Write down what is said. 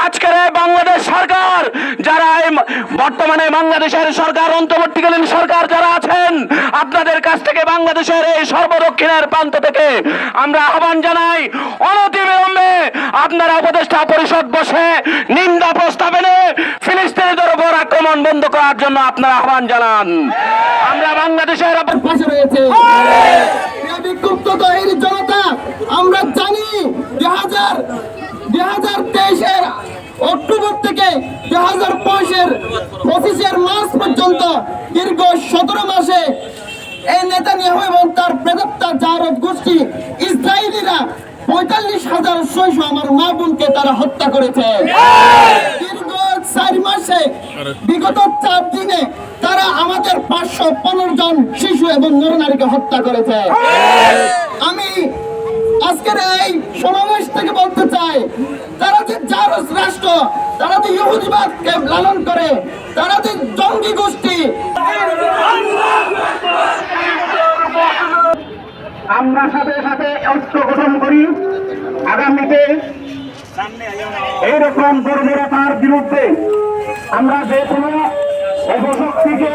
আজকের এই বাংলাদেশ সরকার যারা এই বর্তমানে বাংলাদেশের সরকার অন্তর্বর্তীকালীন সরকার যারা আছেন আপনাদের কাছ থেকে বাংলাদেশের এই সর্বদক্ষিণের প্রান্ত থেকে আমরা আহ্বান জানাই অনতিবিলম্বে আপনারা উপদেষ্টা পরিষদ বসে নিন্দা প্রস্তাব এনে ফিলিস্তিনিদের উপর আক্রমণ বন্ধ করার জন্য আপনারা আহ্বান জানান। আমরা বাংলাদেশের পাশে রয়েছে। বিক্ষুব্ধ জনতা আমরা জানি দুই হাজার দুই হাজার তেইশের অক্টোবর থেকে দুই হাজার পঁচিশের পঁচিশের মার্চ পর্যন্ত দীর্ঘ সতেরো মাসে এই নেতানিয়াহু এবং তার প্রেতাত্তা জারদ গোষ্ঠী ইসরায়েলিরা পঁয়তাল্লিশ হাজার ছয়শো আমার মা বোনকে তারা হত্যা করেছে। দীর্ঘ চার মাসে বিগত চার দিনে তারা আমাদের পাঁচশো পনেরো জন শিশু এবং নরনারীকে হত্যা করেছে। আমি আজকের এই সমাবেশ থেকে বলতে তারা যে জারস রাষ্ট্র, তারা যে ইহুদিবাদকে লালন করে, তারা যে জঙ্গি গোষ্ঠী। আমরা সাথে সাথে ঐক্য গঠন করি। আগামীতে এইরকম দুর্বলতার বিরুদ্ধে আমরা যে কোনো অপশক্তিকে